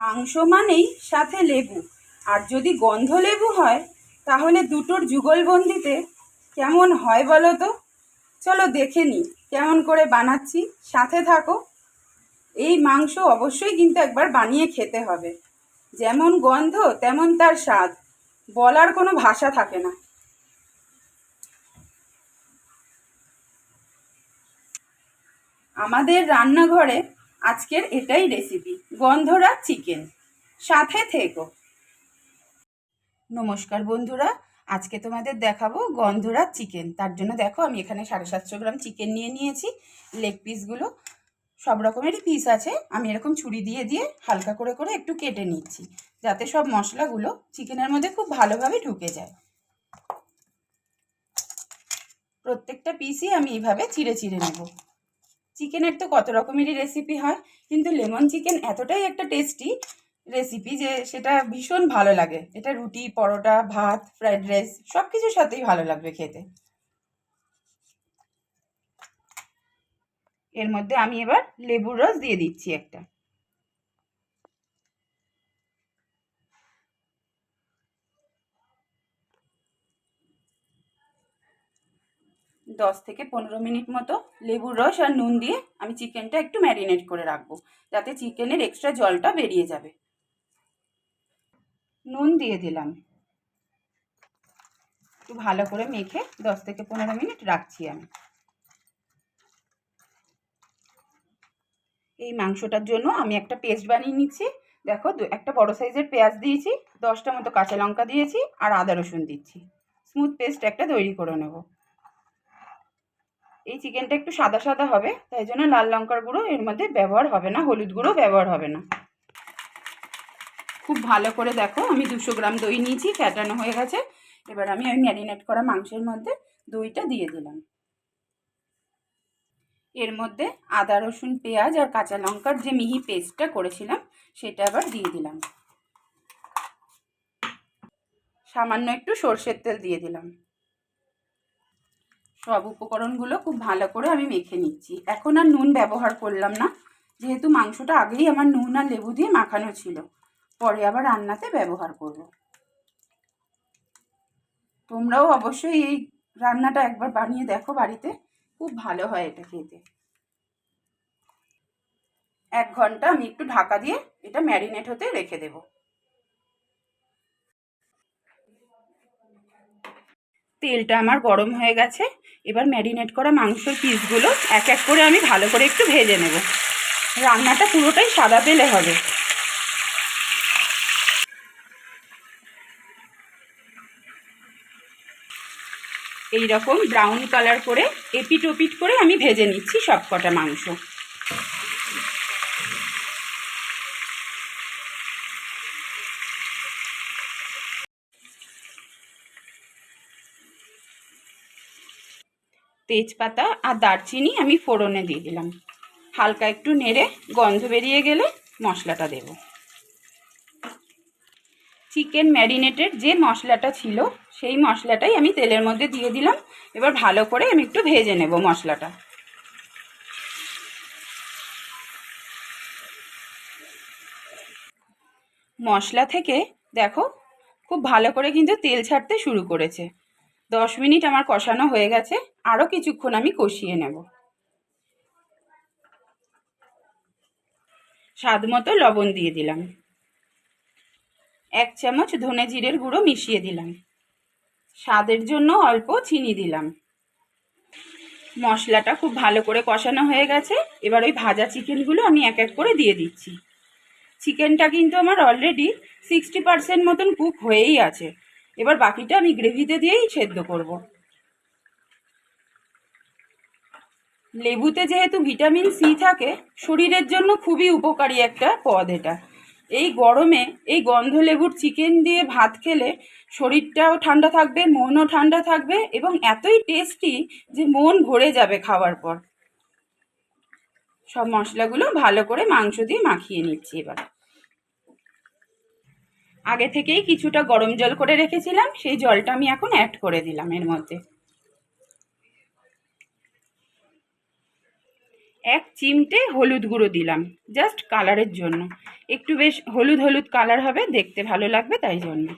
মাংস মানেই সাথে লেবু। আর যদি গন্ধ লেবু হয়, তাহলে দুটোর যুগলবন্দিতে কেমন হয় বলো তো? চলো দেখে নিই, কেমন করে বানাচ্ছি, সাথে থাকো। এই মাংস অবশ্যই কিন্তু একবার বানিয়ে খেতে হবে। যেমন গন্ধ, তেমন তার স্বাদ। বলার কোনো ভাষা থাকে না। আমাদের রান্নাঘরে আজকের এটাই রেসিপি গন্ধরা চিকেন সাথে থেকো। নমস্কার বন্ধুরা, আজকে তোমাদের দেখাবো গন্ধরা চিকেন তার জন্য দেখো, আমি এখানে সাড়ে সাতশো গ্রাম চিকেন নিয়ে নিয়েছি। লেগ পিসগুলো সব রকমেরই পিস আছে। আমি এরকম ছুরি দিয়ে দিয়ে হালকা করে করে একটু কেটে নিচ্ছি, যাতে সব মশলাগুলো চিকেনের মধ্যে খুব ভালোভাবে ঢুকে যায়। প্রত্যেকটা পিসই আমি এইভাবে চিড়ে চিড়ে নেব। চিকেনের তো কত রকমেরই রেসিপি হয়, কিন্তু লেমন চিকেন এতটাই একটা টেস্টি রেসিপি যে সেটা ভীষণ ভালো লাগে। এটা রুটি, পরোটা, ভাত ফ্রাইড রাইস সব কিছুর সাথেই ভালো লাগবে খেতে। এর মধ্যে আমি এবার লেবুর রস দিয়ে দিচ্ছি একটা। দশ থেকে পনেরো মিনিট মতো লেবুর রস আর নুন দিয়ে আমি চিকেনটা একটু ম্যারিনেট করে রাখব, যাতে চিকেনের এক্সট্রা জলটা বেরিয়ে যাবে। নুন দিয়ে দিলাম। একটু ভালো করে মেখে দশ থেকে পনেরো মিনিট রাখছি আমি। এই মাংসটার জন্য আমি একটা পেস্ট বানিয়ে নিচ্ছি। দেখো একটা বড় সাইজের পেঁয়াজ দিয়েছি, দশটা মতো কাঁচা লঙ্কা দিয়েছি আর আদা রসুন দিচ্ছি। স্মুথ পেস্ট একটা তৈরি করে নেব। এই চিকেনটা একটু সাদা সাদা হবে, তাই জন্য লাল লঙ্কার গুঁড়ো এর মধ্যে ব্যবহার হবে না, হলুদ গুঁড়ো ব্যবহার হবে না। খুব ভালো করে দেখো, আমি দুশো গ্রাম দই নিয়েছি ফ্যাটানো হয়ে গেছে। এবার আমি ওই ম্যারিনেট করা মাংসের মধ্যে দইটা দিয়ে দিলাম। এর মধ্যে আদা, রসুন, পেঁয়াজ আর কাঁচা লঙ্কার যে মিহি পেস্টটা করেছিলাম, সেটা আবার দিয়ে দিলাম। সামান্য একটু সর্ষের তেল দিয়ে দিলাম। সব উপকরণগুলো খুব ভালো করে আমি মেখে নিচ্ছি। এখন আর নুন ব্যবহার করলাম না। যেহেতু মাংসটা আগেই আমার নুন আর লেবু দিয়ে মাখানো ছিল। পরে আবার রান্নাতে ব্যবহার করব। তোমরাও অবশ্যই এই রান্নাটা একবার বানিয়ে দেখো বাড়িতে। খুব ভালো হয় এটা খেতে। এক ঘণ্টা আমি একটু ঢাকা দিয়ে এটা ম্যারিনেট হতে রেখে দেব। তেলটা আমার গরম হয়ে গেছে। এবার ম্যারিনেট করা মাংসের পিসগুলো এক এক করে আমি ভালো করে একটু ভেজে নেব। রান্নাটা পুরোটাই সাদা পেলে হবে। এই রকম ব্রাউন কালার করে এপিট ওপিট করে আমি ভেজে নিচ্ছি সব কটা মাংস। তেজপাতা আর দারচিনি আমি ফোড়নে দিয়ে দিলাম। হালকা একটু নেড়ে গন্ধ বেরিয়ে গেলে মশলাটা দেব। চিকেন ম্যারিনেটের যে মশলাটা ছিল, সেই মশলাটাই আমি তেলের মধ্যে দিয়ে দিলাম। এবার ভালো করে আমি একটু ভেজে নেব মশলাটা। মশলা থেকে দেখো, খুব ভালো করে কিন্তু তেল ছাড়তে শুরু করেছে। দশ মিনিট আমার কষানো হয়ে গেছে আরও কিছুক্ষণ আমি কষিয়ে নেব। স্বাদ মতো লবণ দিয়ে দিলাম। এক চামচ ধনে জিরের গুঁড়ো মিশিয়ে দিলাম। স্বাদের জন্য অল্প চিনি দিলাম। মশলাটা খুব ভালো করে কষানো হয়ে গেছে, এবার ওই ভাজা চিকেনগুলো আমি এক এক করে দিয়ে দিচ্ছি। চিকেনটা কিন্তু আমার অলরেডি সিক্সটি পারসেন্ট মতন কুক হয়েই আছে। এবার বাকিটা আমি গ্রেভিতে দিয়েই সেদ্ধ করব। লেবুতে যেহেতু ভিটামিন সি থাকে, শরীরের জন্য খুবই উপকারী একটা পদ এটা। এই গরমে এই গন্ধ লেবুর চিকেন দিয়ে ভাত খেলে শরীরটাও ঠান্ডা থাকবে, মনও ঠান্ডা থাকবে এবং এতই টেস্টি যে মন ভরে যাবে খাওয়ার পর। সব মশলাগুলো ভালো করে মাংস দিয়ে মাখিয়ে নিচ্ছি এবার। আগে থেকেই কিছুটা গরম জল করে রেখেছিলাম, সেই জলটা আমি এখন অ্যাড করে দিলাম এর মধ্যে। এক চিমটে হলুদ গুঁড়ো দিলাম জাস্ট কালারের জন্য। একটু বেশ হলুদ হলুদ কালার হবে, দেখতে ভালো লাগবে তাই জন্য।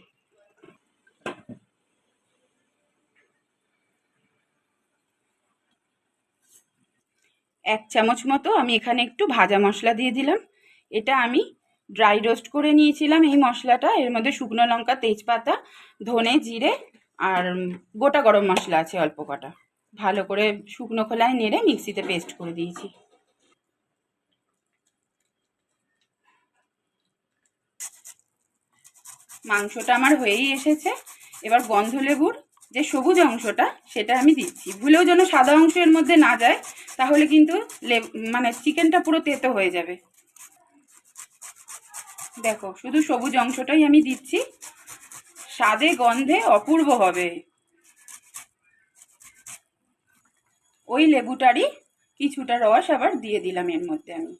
এক চামচ মতো আমি এখানে একটু ভাজা মশলা দিয়ে দিলাম। এটা আমি ড্রাই রোস্ট করে নিয়েছিলাম এই মশলাটা। এর মধ্যে শুকনো লঙ্কা, তেজপাতা, ধনে, জিরে আর গোটা গরম মশলা আছে অল্প কটা। ভালো করে শুকনো খোলায় নেড়ে মিক্সিতে পেস্ট করে দিয়েছি। মাংসটা আমার হয়েই এসেছে। এবার গন্ধ লেবুর যে সবুজ অংশটা, সেটা আমি দিচ্ছি। ভুলেও যেন সাদা অংশ এর মধ্যে না যায়, তাহলে কিন্তু মানে চিকেনটা পুরো তেতো হয়ে যাবে। দেখো, শুধু সবুজ অংশটাই আমি দিচ্ছি। স্বাদে, গন্ধে অপূর্ব হবে। ওই লেবুটারই কিছুটা রস আবার দিয়ে দিলাম এর মধ্যে আমি।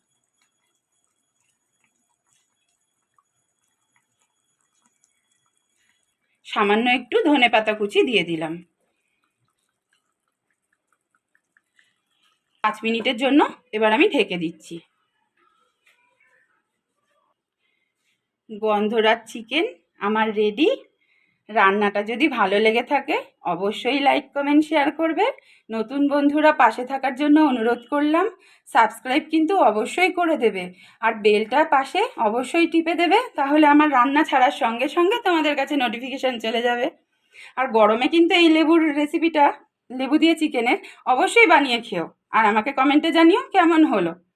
সামান্য একটু ধনে পাতা কুচি দিয়ে দিলাম। পাঁচ মিনিটের জন্য এবার আমি ঢেকে দিচ্ছি। গন্ধরাজ চিকেন আমার রেডি রান্নাটা যদি ভালো লেগে থাকে, অবশ্যই লাইক কমেন্ট শেয়ার করবে। নতুন বন্ধুরা পাশে থাকার জন্য অনুরোধ করলাম সাবস্ক্রাইব কিন্তু অবশ্যই করে দেবে। আর বেলটা পাশে অবশ্যই টিপে দেবে, তাহলে আমার রান্না ছাড়ার সঙ্গে সঙ্গে তোমাদের কাছে নোটিফিকেশান চলে যাবে। আর গরমে কিন্তু এই লেবুর রেসিপিটা লেবু দিয়ে চিকেনের অবশ্যই বানিয়ে খেও। আর আমাকে কমেন্টে জানিও কেমন হলো।